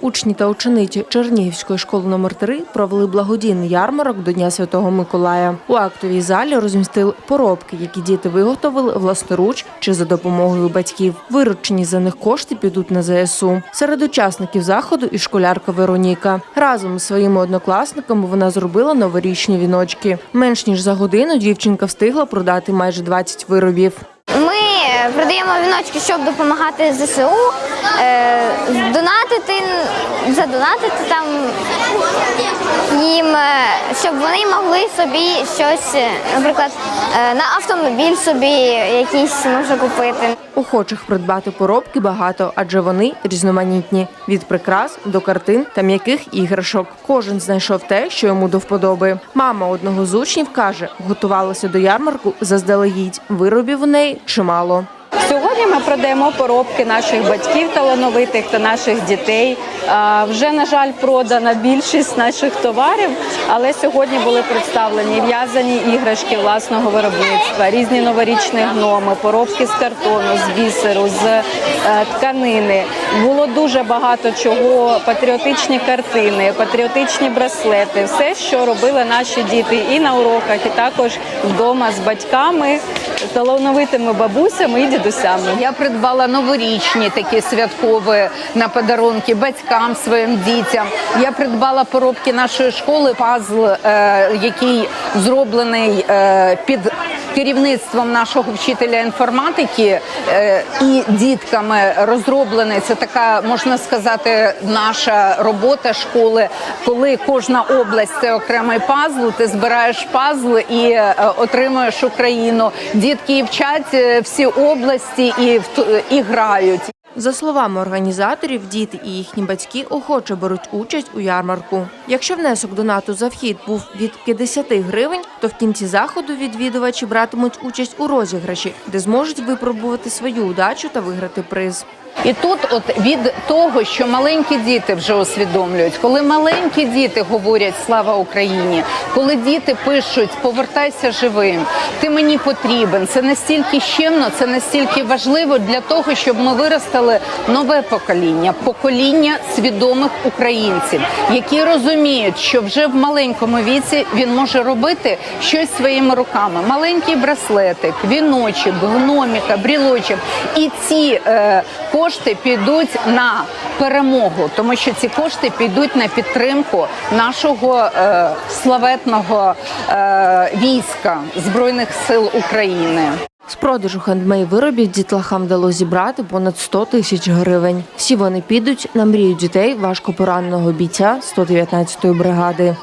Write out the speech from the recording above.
Учні та учениці Чернігівської школи номер 3 провели благодійний ярмарок до Дня Святого Миколая. У актовій залі розмістили поробки, які діти виготовили власноруч чи за допомогою батьків. Виручені за них кошти підуть на ЗСУ. Серед учасників заходу і школярка Вероніка. Разом з своїми однокласниками вона зробила новорічні віночки. Менш ніж за годину дівчинка встигла продати майже 20 виробів. Ми продаємо віночки, щоб допомагати ЗСУ, е, донатити, задонатити там їм, е, щоб вони могли собі щось, е, наприклад, е, на автомобіль собі якийсь може купити. Охочих придбати поробки багато, адже вони різноманітні від прикрас до картин та м'яких іграшок. Кожен знайшов те, що йому до вподоби. Мама одного з учнів каже, готувалася до ярмарку заздалегідь. Виробів у неї чимало. Ми продаємо поробки наших батьків талановитих та наших дітей. Вже на жаль, продана більшість наших товарів, але сьогодні були представлені в'язані іграшки власного виробництва, різні новорічні гноми, поробки з картону, з бісеру, з е, тканини. Було дуже багато чого, патріотичні картини, патріотичні браслети, все, що робили наші діти і на уроках, і також вдома з батьками, талановитими бабусями і дідусями. Я придбала новорічні такі святкові на подарунки батькам своїм дітям. Я придбала поробки нашої школи, пазл, е, який зроблений е, під керівництвом нашого вчителя інформатики е, і дітками розроблена Це така можна сказати, наша робота школи, коли кожна область це окремий пазл. Ти збираєш пазл і е, отримуєш Україну. Дітки вчать е, всі області і, і грають. За словами організаторів, діти і їхні батьки охоче беруть участь у ярмарку. Якщо внесок донату за вхід був від 50 гривень, то в кінці заходу відвідувачі братимуть участь у розіграші, де зможуть випробувати свою удачу та виграти приз. І тут, от від того, що маленькі діти вже усвідомлюють, коли маленькі діти говорять Слава Україні, коли діти пишуть Повертайся живим, ти мені потрібен. Це настільки щемно, це настільки важливо для того, щоб ми виростили нове покоління, покоління свідомих українців, які розуміють, що вже в маленькому віці він може робити щось своїми руками. Маленький браслетик, віночок, гноміка, брілочок. І ці е, кошти підуть на перемогу, тому що ці кошти підуть на підтримку нашого е, славетного е, війська Збройних сил України. З продажу хендмей виробів дітлахам вдалося зібрати понад 100 тисяч гривень. Всі вони підуть на мрію дітей важко пораненого бійця 119-ї бригади.